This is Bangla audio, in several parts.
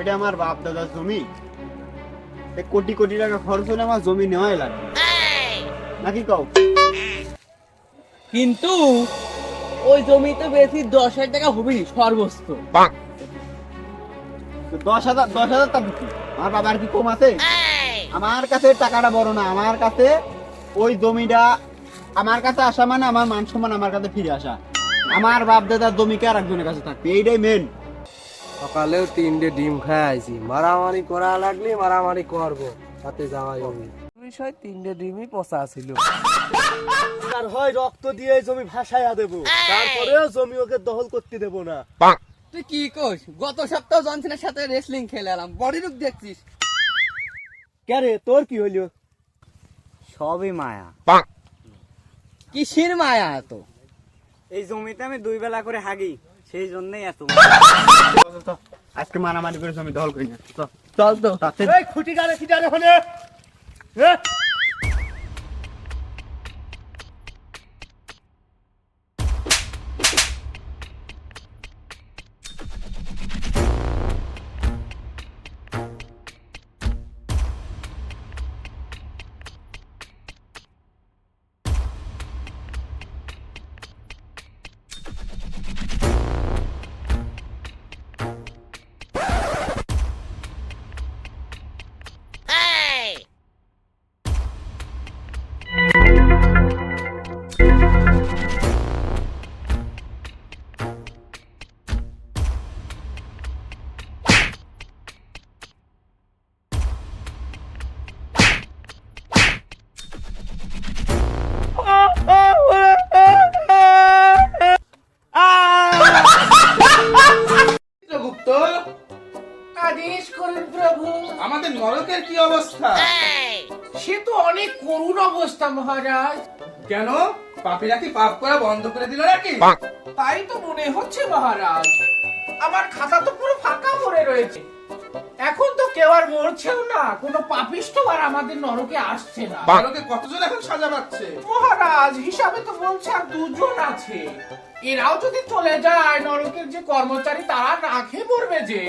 ওইটা আমার বাপ দাদার জমি। কোটি কোটি টাকা খরচ হলে আমার জমি নেওয়াই লাগবে। নাকি কও? কিন্তু ওই জমিতে বেশি দশ হাজার টাকা হবে নি সর্বোচ্চ দশ হাজার দশ হাজার টাকা কি আমার বাবার কি কম আছে? আমার কাছে টাকাটা বড় না আমার কাছে ওই জমিটা আমার কাছে আসা মানে আমার মান সম্মান আমার কাছে ফিরে আসা। আমার বাপ দাদার জমিকে আর একজনের কাছে থাকবে? এইটাই মেন সকালেও তিনটে ডিম খাই আইছি। মারামারি করা লাগলে মারামারি করব সাথে যাওয়াই হবে বিষয় তিনটে ডিমই পচা ছিল। আর হয় রক্ত দিয়ে জমি ভাসাইয়া দেবো। তারপরেও জমি ওকে দখল করতে দেবো না। তুই কি কোস গত সপ্তাহ জনসনের সাথে রেসলিং খেলে এলাম। বডি লুক দেখছিস। কে তোর কি হইল? সবই মায়া। কিসের মায়া এত? এই জমিতে আমি দুই বেলা করে হাগি। সেই জন্যই এত আজকে মারামারি করে জমি দখল করি না। চল। চল তো। খুঁটি গাড়ে জানে হলে সে তো অনেক করুণ অবস্থা মহারাজ। কেন? পাপীরা কি পাপ করা বন্ধ করে দিল নাকি? তাই তো মনে হচ্ছে মহারাজ। আমার খাতা তো পুরো ফাঁকা পড়ে রয়েছে। এখন কেউ আর মরছেও না কোনো পাপিষ্ট আর আমাদের নরকে আসছে না। নরকে কতজন এখন সাজা পাচ্ছে মহারাজ হিসাবে তো বলছে আর দুজন আছে। এরাও যদি চলে যায় নরকের যে কর্মচারী তারা না খেয়ে মরবে যে।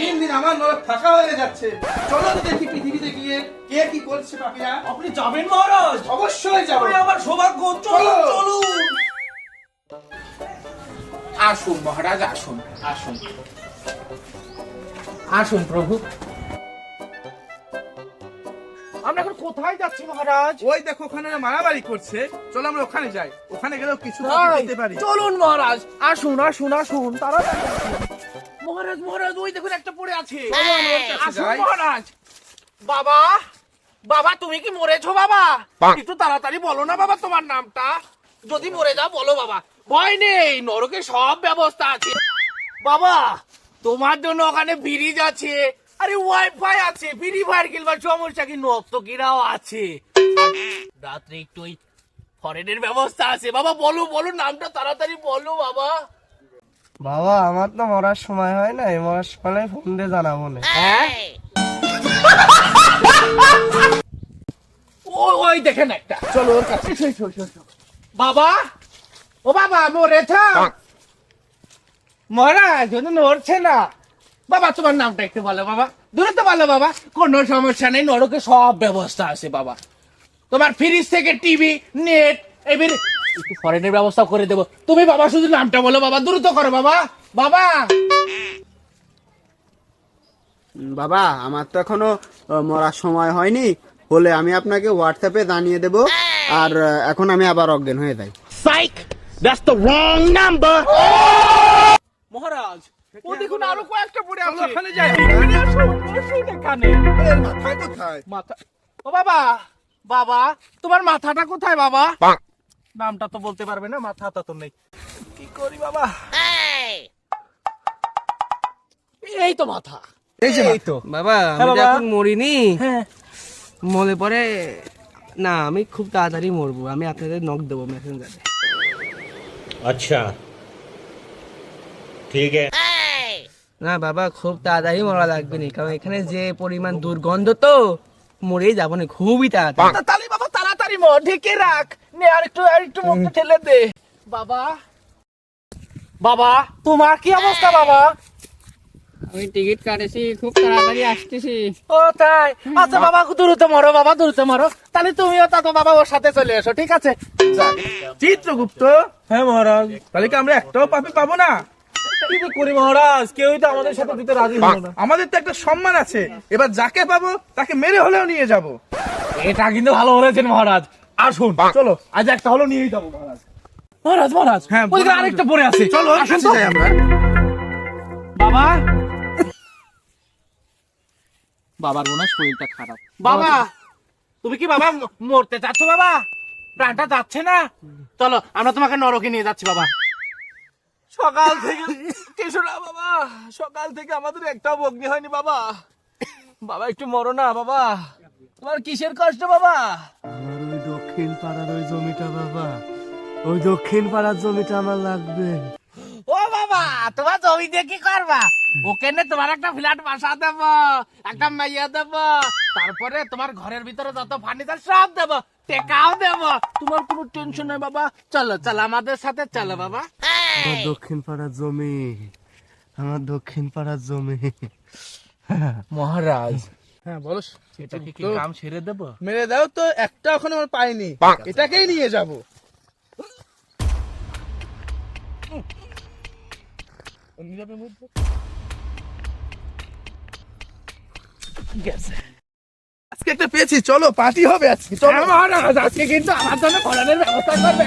দিন দিন আমার নরক ফাঁকা হয়ে যাচ্ছে। চলো তো দেখি পৃথিবীতে গিয়ে কে কি করছে পাপীরা। আপনি যাবেন মহারাজ? অবশ্যই যাব। আমার সৌভাগ্য চলো। চলুন। আসুন মহারাজ আসুন আসুন। আসুন প্রভু। কোথায় যাচ্ছি মহারাজ? ওই দেখো ওখানে মারামারি করছে। চলো আমরা ওখানে যাই। ওখানে গেলেও কিছু? পেতে পারি। চলুন মহারাজ আসুন আসুন আসুন আসুন। মহারাজ মহারাজ ওই দেখুন একটা পড়ে আছে। আসুন মহারাজ। বাবা বাবা তুমি কি মরেছো বাবা? একটু তাড়াতাড়ি বলো না বাবা তোমার নামটা। যদি মরে যাও বলো বাবা। ভয় নেই নরকে সব ব্যবস্থা আছে। বাবা তোমার জন্য ওখানে ব্রিজ আছে। আরে ওয়াইফাই আছে ফ্রি ফায়ার খেলবার সমস্যা কি? আছে। রাত্রে একটু ওই ফরেনের ব্যবস্থা আছে। বাবা বলো বলো নামটা তাড়াতাড়ি বলো বাবা। বাবা আমার তো মরার সময় হয় না মরার সময় ফোন দিয়ে জানাব না। হ্যাঁ? ও ওই দেখেন একটা। চলো ওর কাছে। বাবা? ও বাবা মরেছ ও তো নড়ছে না। বাবা তোমার নামটা একটু বলো বাবা। দূরে তো বলো বাবা কোনো সমস্যা নেই নরকে সব ব্যবস্থা আছে বাবা। তোমার ফ্রিজ থেকে টিভি নেট এবার একটু ফরেনের ব্যবস্থা করে দেবো। তুমি বাবা শুধু নামটা বলো বাবা দ্রুত করো বাবা। বাবা! বাবা আমার তো এখনও মরার সময় হয়নি। হলে আমি আপনাকে হোয়াটসঅ্যাপে জানিয়ে দেব। আর এখন আমি আবার অজ্ঞান হয়ে যাই। Psych that's the wrong number Maharaj মরিনি মনে পরে না আমি খুব তাড়াতাড়ি মরবো। আমি আপনাদের নক দেবো মেসেঞ্জারে আচ্ছা। ঠিক আছে। না বাবা খুব তাড়াতাড়ি মরা লাগবে না কারণ এখানে যে পরিমাণ দুর্গন্ধ তো মরেই যাব না খুবই তাড়াতাড়ি। তাড়াতাড়ি বাবা তাড়াতাড়ি মর ঢেকে রাখ। নে আর একটু আর একটু মুখে ঠেলে দে। বাবা বাবা তোমার কি অবস্থা বাবা? আমি টিকিট কাটেছি খুব তাড়াতাড়ি আসতেছি। ও তাই আচ্ছা বাবা দ্রুত মরো বাবা দ্রুত মারো। তাহলে তুমিও তা তো বাবা ওর সাথে চলে এসো ঠিক আছে? চিত্রগুপ্ত। হ্যাঁ মহারাজ তাহলে কি আমরা একটাও পাপি পাবো না? কি করি মহারাজ? কেউই তো আমাদের সাথে দিতে রাজি হলো না। আমাদের তো একটা সম্মান আছে। এবার যাকে পাবো তাকে মেরে হলেও নিয়ে যাব। এটা কিন্তু ভালো বলেছেন মহারাজ। আসুন চলো আজ একটা হলো নিয়েই যাব মহারাজ। মহারাজ মহারাজ হ্যাঁ, আরেকটা পড়ে আছে। চলো আসুন তো। আমরা। বাবা। বাবার মনে হয় শরীরটা খারাপ। বাবা। তুমি কি বাবা মরতে চাচ্ছ বাবা? প্রাণটা যাচ্ছে না? চলো আমরা তোমাকে নরকে নিয়ে যাচ্ছি বাবা। সকাল থেকে কিছু না বাবা। সকাল থেকে আমাদের একটাও বগ্নি হয়নি বাবা। বাবা একটু মরো না বাবা। তোমার কিসের কষ্ট বাবা? আমার ওই দক্ষিণ পাড়ার ওই জমিটা বাবা। ওই দক্ষিণ পাড়ার জমিটা আমার লাগবে। ও বাবা তোমার জমি দিয়ে কি করবা? ওখানে তোমার একটা ফ্ল্যাট বাসা দেব একটা মাইয়া দেব তারপরে তোমার ঘরের ভিতরে যত ফার্নিচার সব দেব টেকাও দেব। তোমার কোনো টেনশন নেই বাবা। চলো চলো আমাদের সাথে চলো বাবা। আমার দক্ষিণ পাড়ার জমি আমার দক্ষিণ পাড়ার জমি। মহারাজ। হ্যাঁ বলো এটাকে কি কাম ছেড়ে দেব? মেরে দাও তো একটা এখন আমার পাইনি। এটাকেই নিয়ে যাব। আজকে একটা পেয়েছি চলো পার্টি হবে আজকে চলো। মহারাজ আজকে কিন্তু আমার জন্য ঘোরানোর ব্যবস্থা করবে